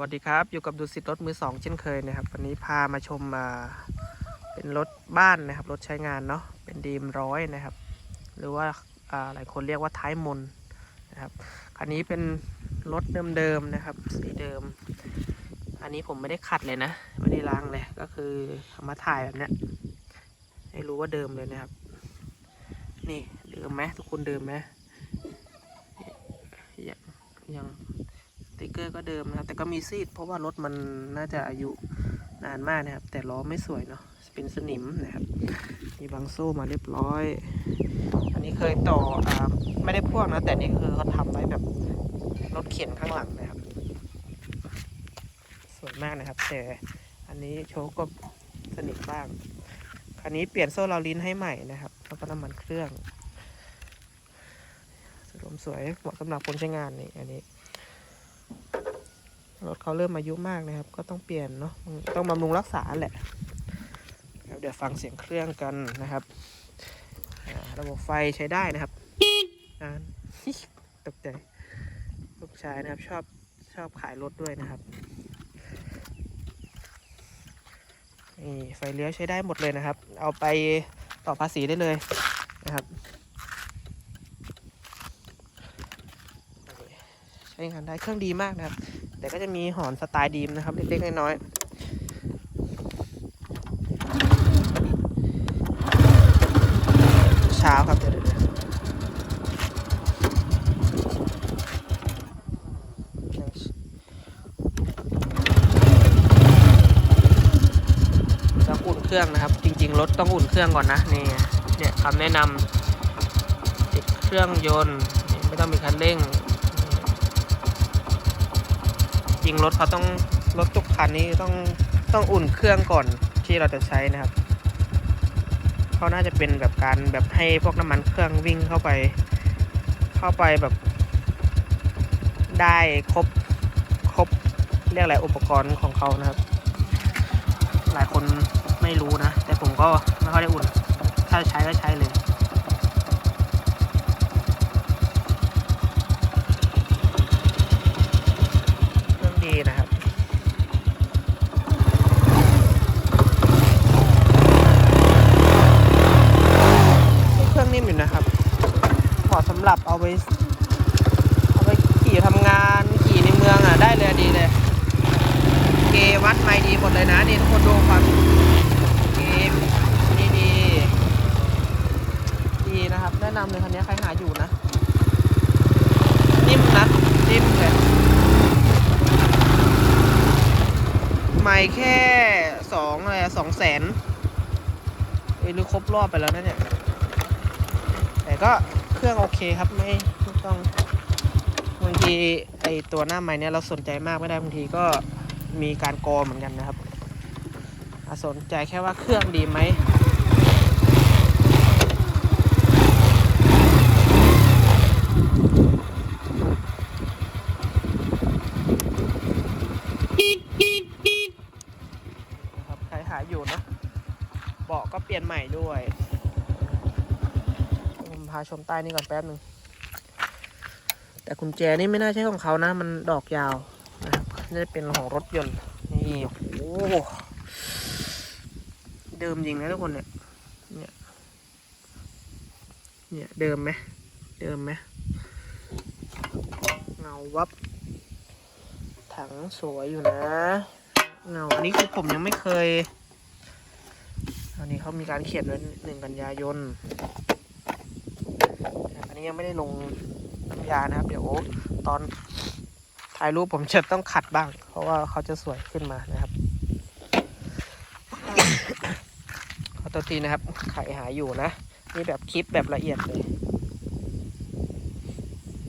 วัสดีครับ อยู่กับดูสิตรถมือสองเช่นเคยนะครับ วันนี้พามาชมมาเป็นรถบ้านนะครับ รถใช้งานเนาะเป็นดีมร้อยนะครับ หรือว่าอ่าหลายคนเรียกว่าท้ายมนนะครับคันนี้เป็นรถเดิมๆนะครับ สีเดิม อันนี้ผมไม่ได้ขัดเลยนะไม่ได้ล้างเลยก็คือเอามาถ่ายแบบเนี้ยให้รู้ว่าเดิมเลยนะครับ นี่เดิมไหมทุกคนเดิมไหมยังยัง เกอร์ก็เดิมนะครับแต่ก็มีซีดเพราะว่ารถมันน่าจะอายุนานมากนะครับ แต่ล้อไม่สวยเนาะเป็นสนิมนะครับ มีบางโซ่มาเรียบร้อย อันนี้เคยต่ออไม่ได้พ่วงนะ แต่นี่คือเขาทำไว้แบบรถเข็นข้างหลังนะครับ สวยมากนะครับ แต่อันนี้โชก็สนิมบ้างคันนี้เปลี่ยนโซ่ลาลิ้นให้ใหม่นะครับแล้วก็น้ำมันเครื่องสรวมสวยเหมาะสำหรับคนใช้งานนี่อันนี้ รถเขาเริ่มอายุมากนะครับ ก็ต้องเปลี่ยนเนาะต้องบำรุงรักษาแหละเดี๋ยวฟังเสียงเครื่องกันนะครับระบบไฟใช้ได้นะครับตกใจลูกชายนะครับชอบชอบขายรถด้วยนะครับนี่ไฟเลี้ยวใช้ได้หมดเลยนะครับ เอาไปต่อภาษีได้เลยนะครับใช้งานได้เครื่องดีมากนะครับ แต่ก็จะมีหอนสไตล์ดีมนะครับเล็กๆน้อยๆเช้าครับเดี๋ยวเดี๋ยวเดี๋ยวต้องอุ่นเครื่องนะครับ จริง ๆ รถต้องอุ่นเครื่องก่อนนะนี่เนี่ยคำแนะนำติดเครื่องยนต์ไม่ต้องมีคันเร่ง ริงรถเขาต้องรถทุกคันนี้ต้องต้องอุ่นเครื่องก่อนที่เราจะใช้นะครับเขาน่าจะเป็นแบบการแบบให้พวกน้ำมันเครื่องวิ่งเข้าไป เข้าไปแบบได้ครบครบเรียกอะไรอุปกรณ์ของเขานะครับ หลายคนไม่รู้นะ แต่ผมก็ไม่ค่อยได้อุ่น ถ้าใช้ก็ใช้เลย เครื่องนะครับเครื่องนิ่มอยู่นะครับเหมาะสำหรับเอาไปเอาไปขี่ทำงานขี่ในเมืองอะได้เลยดีเลยเกวัดไม่ดีหมดเลยนะนี่ทุกคนดูความเกมนี่ดีดีนะครับแนะนำเลยคันนี้ใครหาอยู่นะนิ่มนะนิ่มเลย ไม่แค่สองอะไรสองแสนเอ้ยหรือครบรอบไปแล้วนะเนี่ย แต่ก็เครื่องโอเคครับไม่ไม่ต้องบางทีไอตัวหน้าไม้เนี่ยเราสนใจมากไม่ได้บางทีก็มีการกอเหมือนกันนะครับสนใจแค่ว่าเครื่องดีไหม นะครับใครหาอยู่เนอะเบาะก็เป ลี่ยนใหม่ด้วยผมพาชมใต้นี่ก่อนแป๊บหนึ่งแต่กุญแจนี่ไม่น่าใช่ของเขานะ มันดอกยาวนะครับน่าจะเป็นของรถยนต์นี่โอ้โหเดิมจริงนะทุกคนเนี่ยเนี่ยเนี่ยเดิมไหมเดิมไหมเงาวับ ถังสวยอยู่นะเงาอันนี้คือผมยังไม่เคย อันนี้เขามีการเขียนไว้หนึ่งกันยายน อันนี้ยังไม่ได้ลงน้ำยานะครับ เดี๋ยวตอนถ่ายรูปผมจะต้องขัดบ้าง เพราะว่าเขาจะสวยขึ้นมานะครับ ขอตัวทีนะครับไข่หายอยู่นะ นี่แบบคลิปแบบละเอียดเลย